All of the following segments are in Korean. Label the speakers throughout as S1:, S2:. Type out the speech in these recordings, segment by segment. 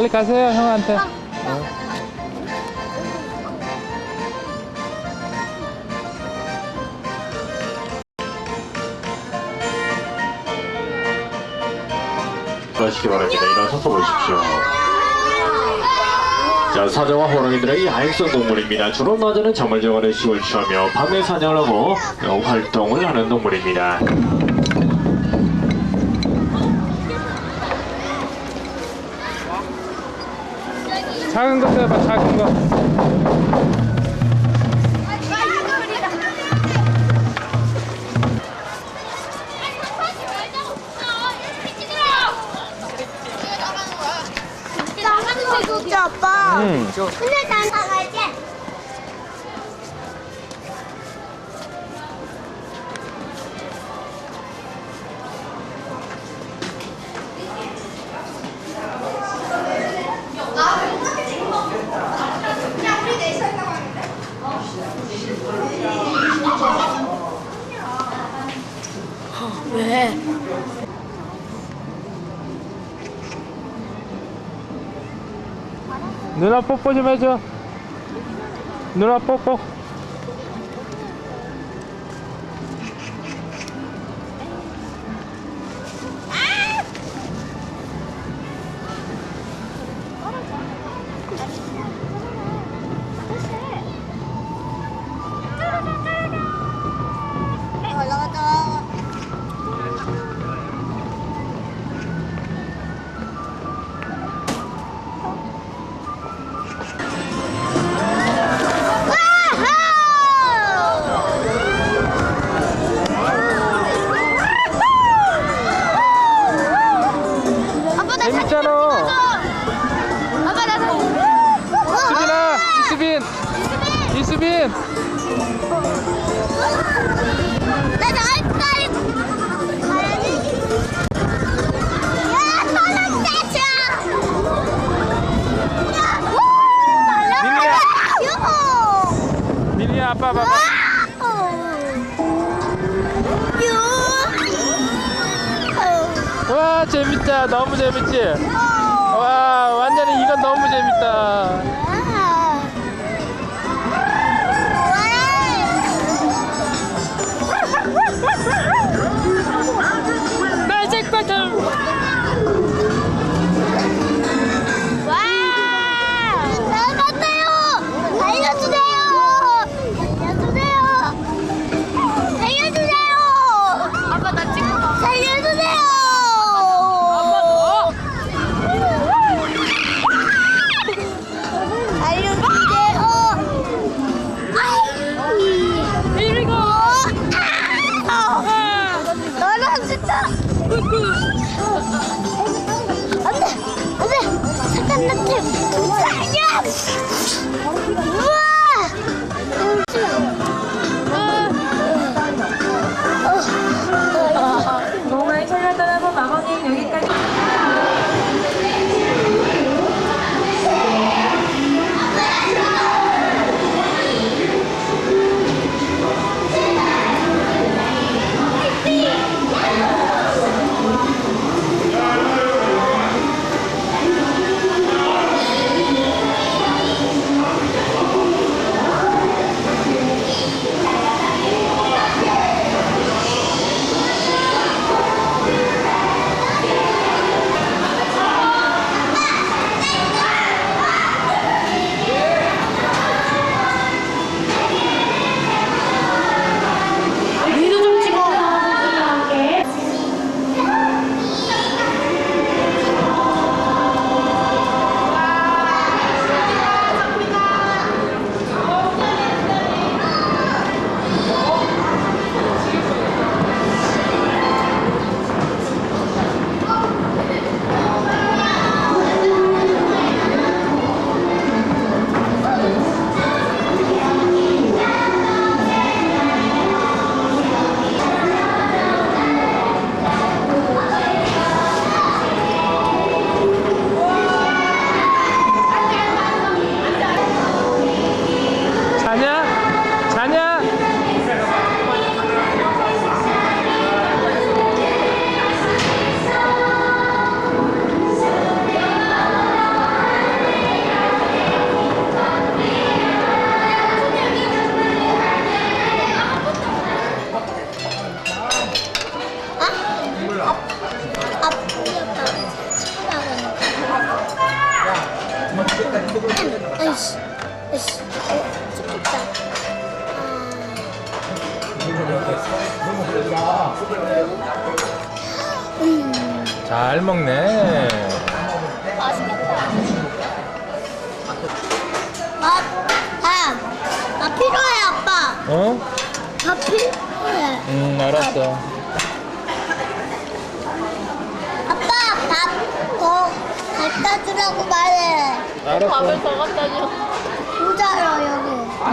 S1: 빨리 가세요 형한테.
S2: 하시기 바랍니다. 일어서서 보십시오. 자, 사자와 호랑이들의 야행성 동물입니다. 주로 낮에는 잠을 자거나 휴식을 취하며 밤에 사냥을 하고 어, 활동을 하는 동물입니다.
S1: 작은 거 해봐 작은 거.
S3: 아빠.
S1: 응.
S3: 근데 왜?
S1: 누나 뽀뽀 좀 해줘. 누나 뽀뽀.
S3: 아빠 나
S1: 수빈아, 이수빈, 이수빈.
S3: 나
S1: 아빠 봐봐. 와 재밌다. 너무 재밌지. 이건 너무 재밌다.
S3: 어. 잘 먹네.
S1: 밥, 밥, 밥 필요해 아빠.
S3: 어?
S1: 밥 필요해.
S3: 응, 알았어.
S1: 아빠 밥더 갖다 주라고 말해.
S3: 알았어.
S1: 더 갖다 줘. 모자라 여기. 어.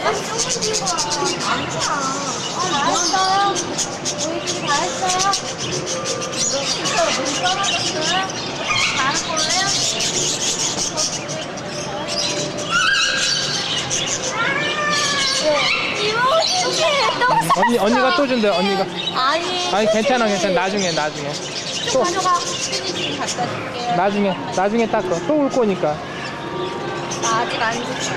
S1: 아, 잘했어요. 했어요. 진짜 물 떨어졌어요? 다른 걸로요?
S3: 언니, 언니가 또 준대, 언니가.
S1: 아니.
S3: 아니, 괜찮아, 괜찮아. 나중에, 나중에. 또,
S1: 가져가.
S3: 나중에, 나중에 닦어. 또올 거니까.
S1: 나 아직 안 줬어.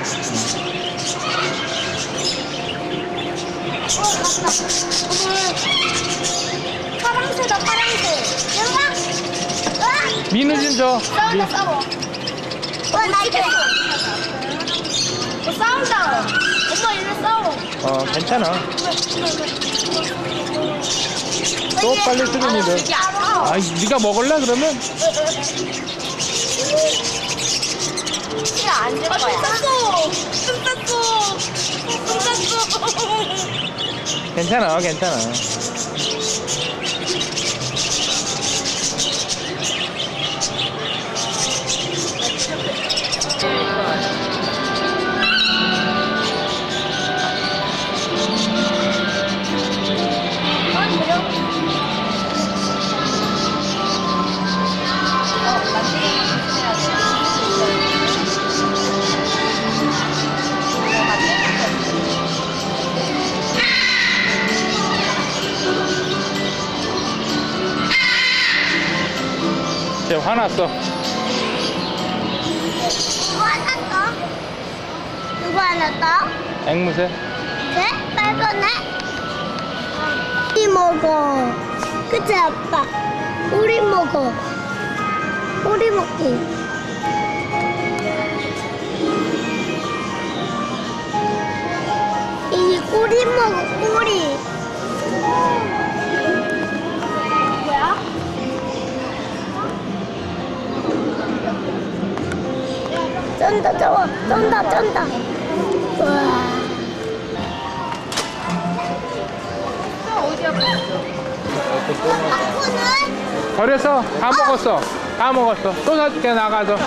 S1: 어, 맞다. 어머. 파랑새다, 파랑새. 영아! 와!
S3: 민우 좀 줘.
S1: 싸운다, 싸워. 어, 나 이제. 어, 싸운다. 엄마 이래 싸워.
S3: 어, 괜찮아. 또 빨리 수빈이 돼. 아이, 네가 먹을래, 그러면?
S1: 안줄 거야. 땄어. 좀 땄어. 좀 땄어.
S3: 괜찮아, 괜찮아. 화났어.
S1: 떠? 누구 하나 떠?
S3: 앵무새.
S1: 네? 빨간애? 우리 먹어. 그치 아빠? 우리 먹어. 우리 먹기. 이 꼬리 먹어 꼬리. 쩐다 저거 쩐다 쩐다. 우와.
S3: 버렸어. 다 먹었어. 다 먹었어. 또 사줄게, 나가서.